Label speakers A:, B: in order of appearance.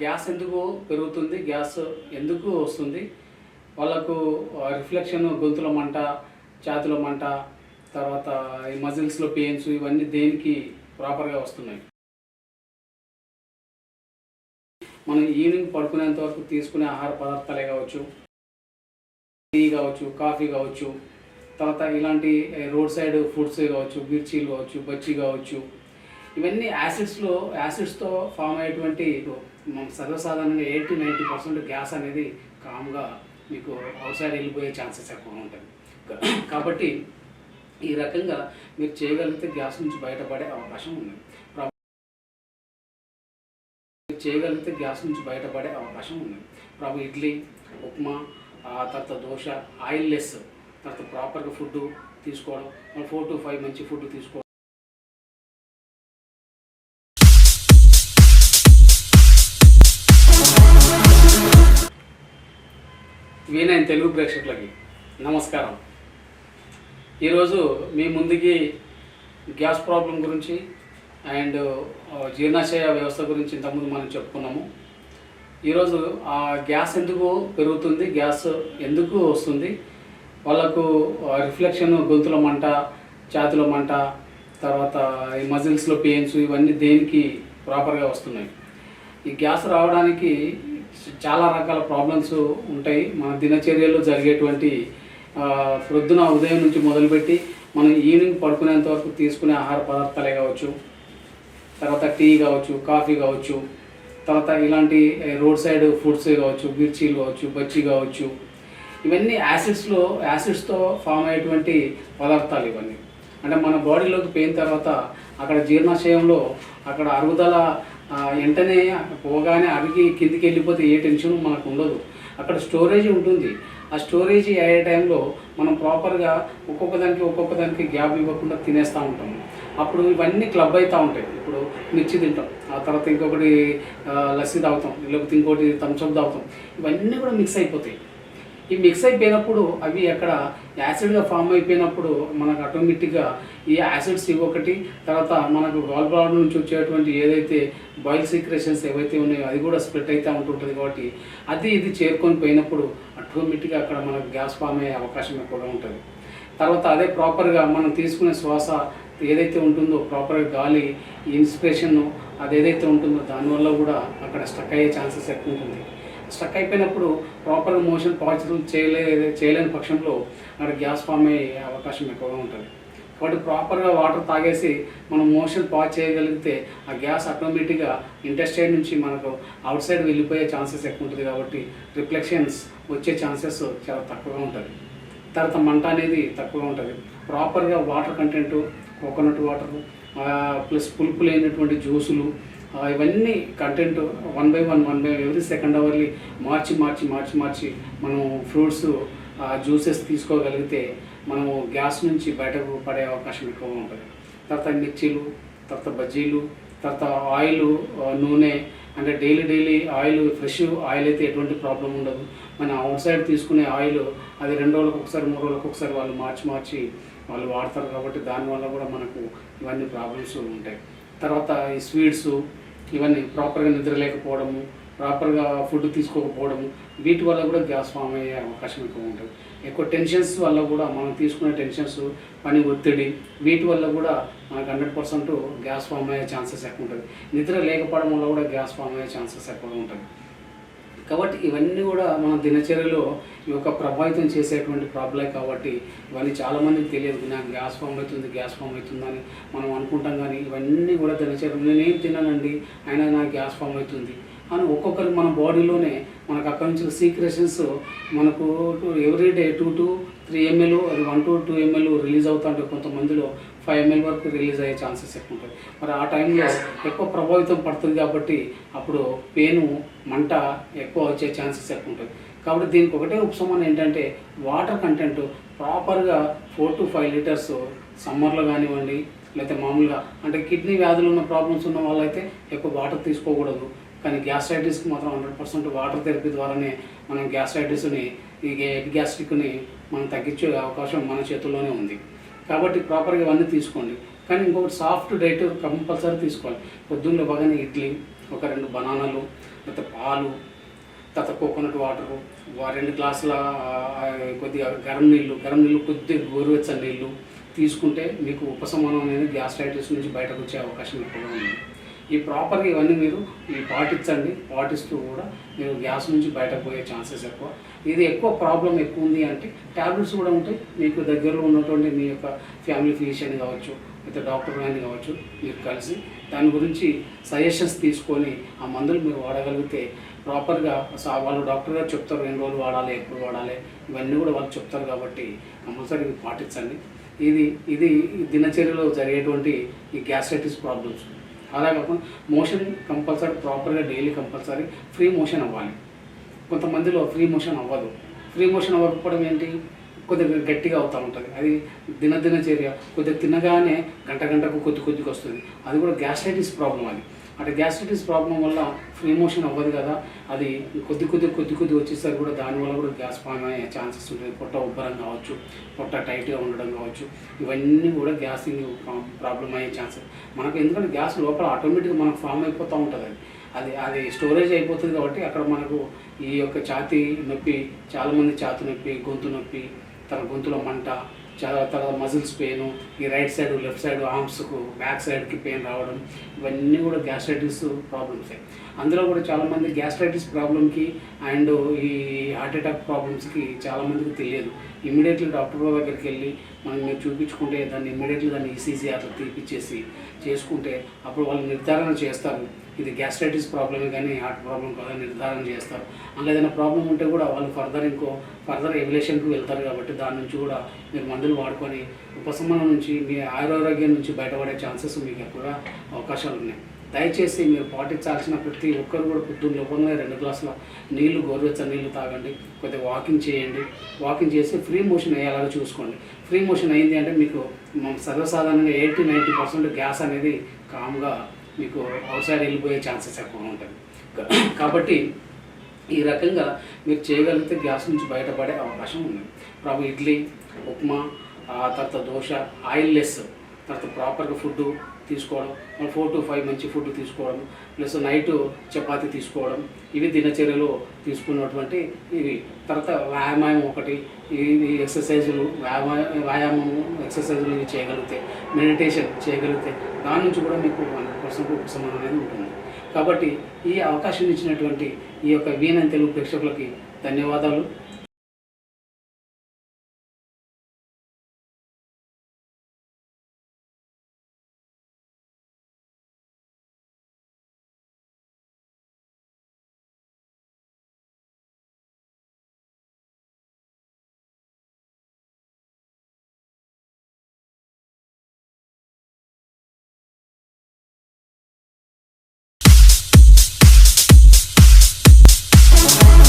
A: Gas ఎందుకు పెరుగుతుంది? Gas ఎందుకు వస్తుంది? వాళ్ళకు రిఫ్లెక్షన్ గొంతుల మంట చేతుల మంట తర్వాత ఈ మజిల్స్లో పెయిన్స్ ఇవన్నీ దేనికి ప్రాపర్గా వస్తున్నాయి? మనం ఈవినింగ్ పడుకునేంత వరకు తీసుకునే ఆహార పదార్థాలే కావచ్చు టీ కావచ్చు కాఫీ కావచ్చు తర్వాత ఇలాంటి రోడ్ సైడ్ ఫుడ్స్ కావచ్చు మిర్చీలు కావచ్చు బజ్జీ కావచ్చు ఇవన్నీ యాసిడ్స్లో యాసిడ్స్తో ఫామ్ అయ్యేటువంటి సర్వసాధారణంగా ఎయిటీ నైంటీ పర్సెంట్ గ్యాస్ అనేది కామ్గా మీకు అవుట్ సైడ్ వెళ్ళిపోయే ఛాన్సెస్ ఎక్కువ ఉంటుంది కాబట్టి ఈ రకంగా మీరు చేయగలిగితే గ్యాస్ నుంచి బయటపడే అవకాశం ఉంది. మీరు చేయగలిగితే గ్యాస్ నుంచి బయటపడే అవకాశం ఉంది. ప్రభు ఇడ్లీ ఉప్మా తర్వాత దోశ ఆయిల్ లెస్ తర్వాత ప్రాపర్గా ఫుడ్ తీసుకోవడం ఫోర్ టు ఫైవ్ మంచి ఫుడ్ తీసుకోవడం. వీనైన తెలుగు ప్రేక్షకులకి నమస్కారం. ఈరోజు మీ ముందుకి గ్యాస్ ప్రాబ్లం గురించి అండ్ జీర్ణాశయ వ్యవస్థ గురించి ఇంతకుముందు మనం చెప్పుకున్నాము. ఈరోజు ఆ గ్యాస్ ఎందుకు పెరుగుతుంది గ్యాస్ ఎందుకు వస్తుంది వాళ్ళకు రిఫ్లెక్షన్ గొంతుల మంట ఛాతుల మంట తర్వాత ఈ మజిల్స్లో పెయిన్స్ ఇవన్నీ దేనికి ప్రాపర్గా వస్తున్నాయి? ఈ గ్యాస్ రావడానికి చాలా రకాల ప్రాబ్లమ్స్ ఉంటాయి. మన దినచర్యలో జరిగేటువంటి ప్రొద్దున ఉదయం నుంచి మొదలుపెట్టి మనం ఈవినింగ్ పడుకునేంత వరకు తీసుకునే ఆహార పదార్థాలే కావచ్చు తర్వాత టీ కావచ్చు కాఫీ కావచ్చు తర్వాత ఇలాంటి రోడ్ సైడ్ ఫుడ్స్ కావచ్చు మిర్చీలు కావచ్చు బజ్జీ కావచ్చు ఇవన్నీ యాసిడ్స్లో యాసిడ్స్తో ఫామ్ అయ్యేటువంటి పదార్థాలు ఇవన్నీ. అంటే మన బాడీలోకి పోయిన తర్వాత అక్కడ జీర్ణాశయంలో అక్కడ అరుగుదల వెంటనే పోగానే అవికి కిందికి వెళ్ళిపోతే ఏ టెన్షన్ మనకు ఉండదు. అక్కడ స్టోరేజ్ ఉంటుంది. ఆ స్టోరేజ్ అయ్యే టైంలో మనం ప్రాపర్గా ఒక్కొక్క దానికి ఒక్కొక్క దానికి గ్యాప్ ఇవ్వకుండా తినేస్తూ ఉంటాం. అప్పుడు ఇవన్నీ క్లబ్ అవుతూ ఉంటాయి. ఇప్పుడు మిర్చి తింటాం. ఆ తర్వాత ఇంకొకటి లస్సీ తాగుతాం. లేకపోతే ఇంకోటి థమ్స్అప్ తాగుతాం. ఇవన్నీ కూడా మిక్స్ అయిపోతాయి. ఈ మిక్స్ అయిపోయినప్పుడు అవి అక్కడ యాసిడ్గా ఫామ్ అయిపోయినప్పుడు మనకు ఆటోమేటిక్గా ఈ యాసిడ్స్ ఇవొకటి తర్వాత మనకు గాల్ బ్లాడర్ నుంచి వచ్చేటువంటి ఏదైతే బాయిల్ సీక్రెషన్స్ ఏవైతే ఉన్నాయో అది కూడా స్ప్రెడ్ అయితే ఉంటుంటుంది కాబట్టి అది ఇది చేరుకొని పోయినప్పుడు ఆటోమేటిక్గా అక్కడ మనకు గ్యాస్ ఫామ్ అయ్యే అవకాశం ఎక్కువగా ఉంటుంది. తర్వాత అదే ప్రాపర్గా మనం తీసుకునే శ్వాస ఏదైతే ఉంటుందో ప్రాపర్గా గాలి ఇన్స్పిరేషన్ అది ఏదైతే ఉంటుందో దానివల్ల కూడా అక్కడ స్టక్ అయ్యే ఛాన్సెస్ ఎక్కువ ఉంటుంది. స్ట్రక్ అయిపోయినప్పుడు ప్రాపర్గా మోషన్ పాజిటివ్ చేయలే చేయలేని పక్షంలో అక్కడ గ్యాస్ ఫామ్ అయ్యే అవకాశం ఎక్కువగా ఉంటుంది. కాబట్టి ప్రాపర్గా వాటర్ తాగేసి మనం మోషన్ పాజ్ చేయగలిగితే ఆ గ్యాస్ ఆటోమేటిక్గా ఇంటెస్టైన్ నుంచి మనకు అవుట్ సైడ్ వెళ్ళిపోయే ఛాన్సెస్ ఎక్కువ ఉంటుంది కాబట్టి రిఫ్లెక్షన్స్ వచ్చే ఛాన్సెస్ చాలా తక్కువగా ఉంటుంది. తర్వాత మంట అనేది తక్కువగా ఉంటుంది. ప్రాపర్గా water content coconut water plus పులుపు లేనటువంటి జ్యూసులు ఇవన్నీ content one by one one by every second hourly మార్చి మార్చి మార్చి మార్చి మనం ఫ్రూట్స్ జ్యూసెస్ తీసుకోగలిగితే మనము గ్యాస్ నుంచి బయటకు పడే అవకాశం ఎక్కువగా ఉంటుంది. తర్వాత మిర్చీలు తర్వాత బజ్జీలు తర్వాత ఆయిల్ నూనె అంటే daily daily oil fresh oil అయితే ఎటువంటి ప్రాబ్లం ఉండదు. మన అవుట్ సైడ్ తీసుకునే ఆయిల్ అది రెండు రోజులకు ఒకసారి మూడు రోజులకు ఒకసారి వాళ్ళు మార్చి మార్చి వాళ్ళు వాడతారు కాబట్టి దానివల్ల కూడా మనకు ఇవన్నీ ప్రాబ్లమ్స్ ఉంటాయి. తర్వాత ఈ స్వీట్స్ ఇవన్నీ ప్రాపర్గా నిద్ర లేకపోవడము ప్రాపర్గా ఫుడ్ తీసుకోకపోవడము వీటి వల్ల కూడా గ్యాస్ ఫామ్ అయ్యే అవకాశం ఎక్కువ ఉంటుంది. ఎక్కువ టెన్షన్స్ వల్ల కూడా మనం తీసుకునే టెన్షన్స్ పని ఒత్తిడి వీటి వల్ల కూడా మనకు హండ్రెడ్ పర్సెంట్ గ్యాస్ ఫామ్ అయ్యే ఛాన్సెస్ ఎక్కువ ఉంటుంది. నిద్ర లేకపోవడం వల్ల కూడా గ్యాస్ ఫామ్ అయ్యే ఛాన్సెస్ ఎక్కువ ఉంటుంది కాబట్టి ఇవన్నీ కూడా మన దినచర్యలో ఈ యొక్క ప్రభావితం చేసేటువంటి ప్రాబ్లమే కాబట్టి ఇవన్నీ చాలామందికి తెలియదు. నాకు గ్యాస్ ఫామ్ అవుతుంది గ్యాస్ ఫామ్ అవుతుందని మనం అనుకుంటాం కానీ ఇవన్నీ కూడా దినచర్య నేనేం తిన్నానండి అయినా నాకు గ్యాస్ ఫామ్ అవుతుంది అని ఒక్కొక్కరి మన బాడీలోనే మనకు అక్కడి నుంచి సీక్రెషన్స్ మనకు every day two to three ML అది one to two ML release అవుతుంటాయి కొంతమందిలో. ఫైవ్ ఎంఎల్ వరకు రిలీజ్ అయ్యే ఛాన్సెస్ ఎక్కువ ఉంటాయి. మరి ఆ టైంలో ఎక్కువ ప్రభావితం పడుతుంది కాబట్టి అప్పుడు పెయిన్ మంట ఎక్కువ వచ్చే ఛాన్సెస్ ఎక్కువ ఉంటుంది కాబట్టి దీనికి ఒకటే ఉపశమనం ఏంటంటే వాటర్ కంటెంట్ ప్రాపర్గా ఫోర్ టు ఫైవ్ లీటర్స్ సమ్మర్లో కానివ్వండి లేకపోతే మామూలుగా అంటే కిడ్నీ వ్యాధులు ఉన్న ప్రాబ్లమ్స్ ఉన్న వాళ్ళైతే ఎక్కువ వాటర్ తీసుకోకూడదు. కానీ గ్యాస్ట్రైటిస్కి మాత్రం హండ్రెడ్ పర్సెంట్ వాటర్ థెరపీ ద్వారానే మనం గ్యాస్ట్రైటిస్ని ఈ ఎగ్ గ్యాస్ట్రిక్ని మనం తగ్గించే అవకాశం మన చేతుల్లోనే ఉంది. కాబట్టి ప్రాపర్గా ఇవన్నీ తీసుకోండి. కానీ ఇంకొకటి సాఫ్ట్ డైట్ కంపల్సరీ తీసుకోవాలి. పొద్దున్న బాగానే ఇడ్లీ ఒక రెండు బనానాలు తర్వాత పాలు తర్వాత కోకోనట్ వాటరు రెండు గ్లాసుల కొద్దిగా గరం నీళ్ళు గరం నీళ్ళు కొద్దిగా గోరువెచ్చని నీళ్ళు తీసుకుంటే మీకు ఉపశమనం అనేది గ్యాస్ట్రైటిస్ నుంచి బయటకు వచ్చే అవకాశం ఎక్కువగా ఉంది. ఈ ప్రాపర్గా ఇవన్నీ మీరు ఈ పాటించండి. పాటిస్తూ కూడా మీరు గ్యాస్ నుంచి బయటకు పోయే ఛాన్సెస్ ఎక్కువ. ఇది ఎక్కువ ప్రాబ్లం ఎక్కువ ఉంది అంటే ట్యాబ్లెట్స్ కూడా ఉంటాయి. మీకు దగ్గరలో ఉన్నటువంటి మీ యొక్క ఫ్యామిలీ ఫిజిషియన్ కావచ్చు లేదా డాక్టర్ కానీ కావచ్చు మీరు కలిసి దాని గురించి సజెషన్స్ తీసుకొని ఆ మందులు మీరు వాడగలిగితే ప్రాపర్గా సా- వాళ్ళు డాక్టర్ గారు చెప్తారు ఎన్ని రోజులు వాడాలి ఎప్పుడు వాడాలి? ఇవన్నీ కూడా వాళ్ళు చెప్తారు కాబట్టి కంపల్సరీ పాటించండి. ఇది ఇది దినచర్యలో జరిగేటువంటి ఈ గ్యాస్ట్రైటిస్ ప్రాబ్లమ్స్. అలా కాకుండా మోషన్ కంపల్సరీ ప్రాపర్గా డైలీ కంపల్సరీ ఫ్రీ మోషన్ అవ్వాలి. కొంతమందిలో ఫ్రీ మోషన్ అవ్వదు. ఫ్రీ మోషన్ అవ్వకపోవడం ఏంటి? కొద్దిగా గట్టిగా అవుతూ ఉంటుంది. అది దినదిన చర్య. కొద్దిగా తినగానే గంట గంటకు కొద్ది కొద్దిగా వస్తుంది. అది కూడా గ్యాస్ట్రైటిస్ ప్రాబ్లం అది. అంటే గ్యాస్ట్రైటిస్ ప్రాబ్లం వల్ల ఫ్రీ మోషన్ అవ్వదు కదా. అది కొద్ది కొద్ది కొద్ది కొద్ది వచ్చేసరికి కూడా దానివల్ల కూడా గ్యాస్ ఫామ్ అయ్యే ఛాన్సెస్ ఉంటుంది పొట్ట ఉబ్బరం కావచ్చు పొట్ట టైట్గా ఉండడం కావచ్చు ఇవన్నీ కూడా గ్యాసింగ్ ప్రాబ్లం అయ్యే ఛాన్సెస్. మనకు ఎందుకంటే గ్యాస్ లోపల ఆటోమేటిక్గా మనకు ఫామ్ అయిపోతూ ఉంటుంది అది. అది అది స్టోరేజ్ అయిపోతుంది కాబట్టి అక్కడ మనకు ఈ యొక్క ఛాతీ నొప్పి చాలామంది ఛాతీ నొప్పి గొంతు నొప్పి తన గొంతులో మంట చాలా తర్వాత మజిల్స్ పెయిన్ ఈ రైట్ సైడ్ లెఫ్ట్ సైడ్ ఆర్మ్స్కు బ్యాక్ సైడ్కి పెయిన్ రావడం ఇవన్నీ కూడా గ్యాస్ట్రైటిస్ ప్రాబ్లమ్సే అందులో కూడా చాలామంది గ్యాస్ట్రైటిస్ ప్రాబ్లమ్కి అండ్ ఈ హార్ట్ అటాక్ ప్రాబ్లమ్స్కి చాలామందికి తెలియదు. ఇమీడియట్లీ డాక్టర్ దగ్గరికి వెళ్ళి మనం మీరు చూపించుకుంటే దాన్ని ఇమీడియట్లీ దాన్ని ఈసీజీ అట్లా తీపిచ్చేసి చేసుకుంటే అప్పుడు వాళ్ళు నిర్ధారణ చేస్తారు. ఇది గ్యాస్ట్రైటిస్ ప్రాబ్లమే కానీ హార్ట్ ప్రాబ్లం కాదని నిర్ధారణ చేస్తారు. అందులో ఏదైనా ప్రాబ్లం ఉంటే కూడా వాళ్ళు ఫర్దర్ ఇంకో ఫర్దర్ ఎవిలేషన్కి వెళ్తారు కాబట్టి దాని నుంచి కూడా మీరు మందులు వాడుకొని ఉపశమనం నుంచి మీ ఆరోగ్యం నుంచి బయటపడే ఛాన్సెస్ మీకు ఎక్కువగా అవకాశాలు ఉన్నాయి. దయచేసి మీరు పాటించాల్సిన ప్రతి ఒక్కరు కూడా పొద్దున్న లోపంగా రెండు గ్లాసుల నీళ్ళు గోరువెచ్చని నీళ్ళు తాగండి. కొద్దిగా వాకింగ్ చేయండి. వాకింగ్ చేసి ఫ్రీ మోషన్ అయ్యేలాగా చూసుకోండి. ఫ్రీ మోషన్ అయింది అంటే మీకు సర్వసాధారణంగా ఎయిటీ నైంటీ పర్సెంట్ గ్యాస్ అనేది కామ్గా మీకు అవుట్ సైడ్ వెళ్ళిపోయే ఛాన్సెస్ ఎక్కువ ఉంటుంది కాబట్టి ఈ రకంగా మీరు చేయగలిగితే గ్యాస్ నుంచి బయటపడే అవకాశం ఉంది. ప్రభు ఇడ్లీ ఉప్మా తర్వాత దోశ ఆయిల్ లెస్ తర్వాత ప్రాపర్గా ఫుడ్ తీసుకోవడం ఫోర్ టు ఫైవ్ మంచి ఫుడ్ తీసుకోవడం ప్లస్ నైట్ చపాతీ తీసుకోవడం ఇవి దినచర్యలో తీసుకున్నటువంటి ఇవి. తర్వాత వ్యాయామం ఒకటి ఇవి ఎక్సర్సైజులు వ్యాయామ వ్యాయామము ఎక్సర్సైజులు ఇవి చేయగలిగితే మెడిటేషన్ చేయగలిగితే దాని నుంచి కూడా మీకు హండ్రెడ్ పర్సెంట్ ఉపశమనం అనేది ఉంటుంది. కాబట్టి ఈ అవకాశం ఇచ్చినటువంటి ఈ యొక్క వీణ తెలుగు ప్రేక్షకులకి ధన్యవాదాలు.